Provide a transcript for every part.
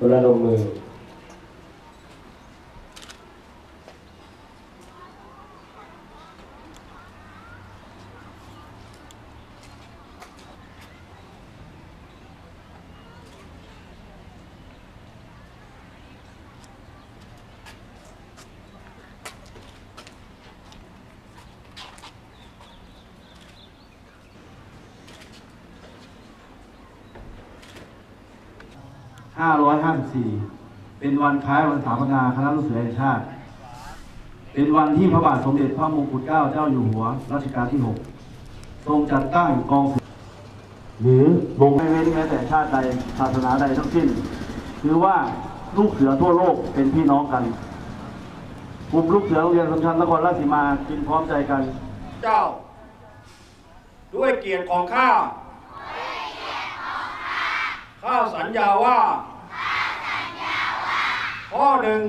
hablaron 2554 เป็นวันคล้ายวันสถาปนาคณะรัฐเสือแห่ชาติ เป็นวันที่พระบาทสมเด็จพระมงกุฎเกล้าเจ้าอยู่หัวรัชกาลที่ 6 ทรงจัดตั้งกองหรือวงไม่เว้นแม้แต่ชาติใดศาสนาใดทั้งสิ้น คือว่าลูกเสือทั่วโลกเป็นพี่น้องกันกลุ่มลูกเสือโรงเรียนสมชันนครราชสีมาจึนพร้อมใจกัน เจ้า ด้วยเกียรติของข้า ข้าสัญญาว่าข้อหนึ่ง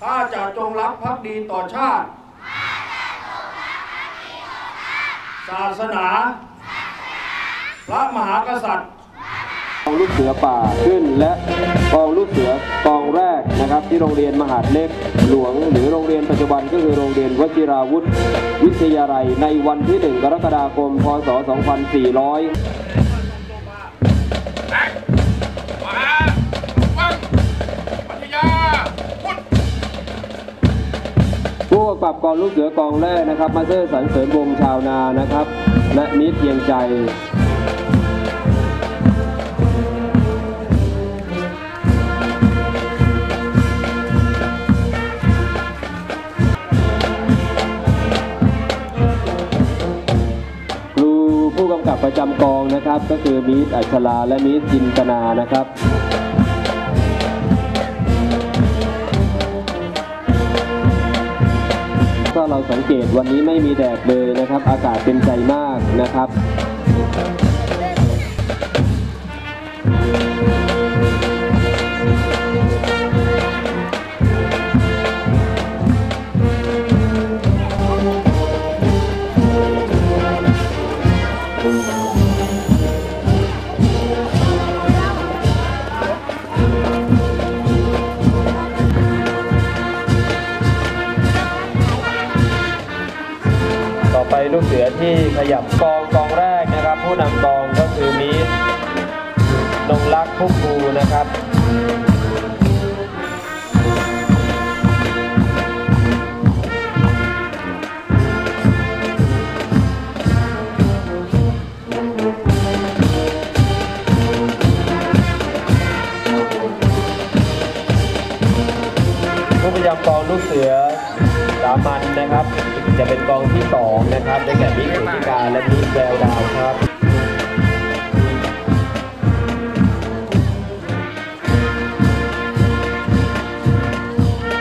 ข้าจะจงรักภักดีต่อชาติ ศาสนา พระมหากษัตริย์กองลูกเสือป่าขึ้นและกองลูกเสือกองแรกนะครับ ที่โรงเรียนมหาดเล็กหลวง หรือโรงเรียนปัจจุบันก็คือโรงเรียนวชิราวุธ วิทยาลัยในวันที่ 1 กรกฎาคม พศ 2400 กำกับกองลูกเสือกองแรกนะครับ มาเตอร์สันเสริญวงชาวนานะครับ และมิตรเพียงใจครูผู้กำกับประจำกองนะครับ ก็คือมิตรอัชราและมิตรจินตนานะครับ เราสังเกตวันนี้ไม่มีแดดเลยนะครับ อากาศเป็นใจมากนะครับ ไปลูกเสือที่ขยับกองกองแรกนะครับ ผู้นำกองก็คือมีนงรักพุกภูนะครับผู้ประจำกองลูกเสือ สามัญนะครับ จะเป็นกองที่สองนะครับได้แก่มิสุธิการและมิสแววดาวครับ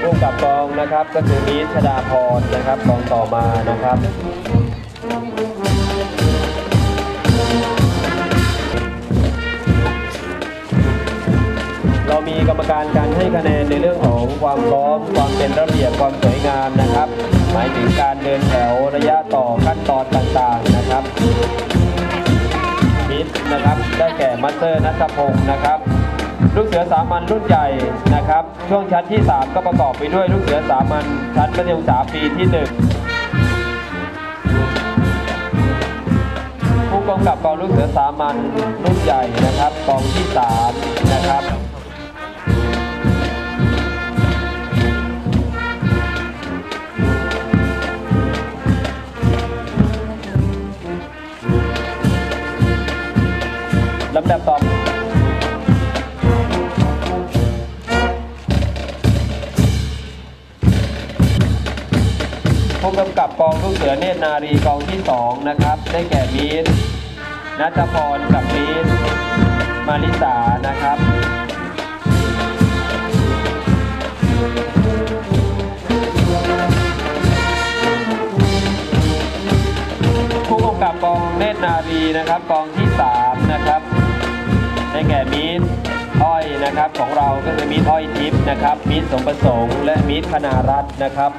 ผู้กำกับกองนะครับก็คือมิสชดาพรนะครับกองต่อมานะครับ มีกรรมการการให้คะแนนในเรื่องของความพร้อมความเป็นระเบียบความสวยงามนะครับ หมายถึงการเดินแถวระยะต่อขั้นตอนต่างๆนะครับมิดนะครับได้แก่มัสเตอร์นัทพงศ์นะครับลูกเสือสามัญรุ่นใหญ่นะครับ ช่วงชั้นที่ 3 ก็ประกอบไปด้วยลูกเสือสามัญชั้นมัธยมศึกษาปีที่ 1 ผู้กำกับกองลูกเสือสามัญรุ่นใหญ่นะครับกองที่ 3 นะครับ ต่อผู้กำกับกองลูกเสือเนตรนารีกองที่ 2 นะครับ ได้แก่มีนนัทพรกับมีนมาริสานะครับผู้กำกับกองเนตรนารีนะครับกองที่ นะครับของเราก็คือมีทอ้อยทิพย์นะครับมีดสมประสงค์และมีดคณารัตน์นะครับ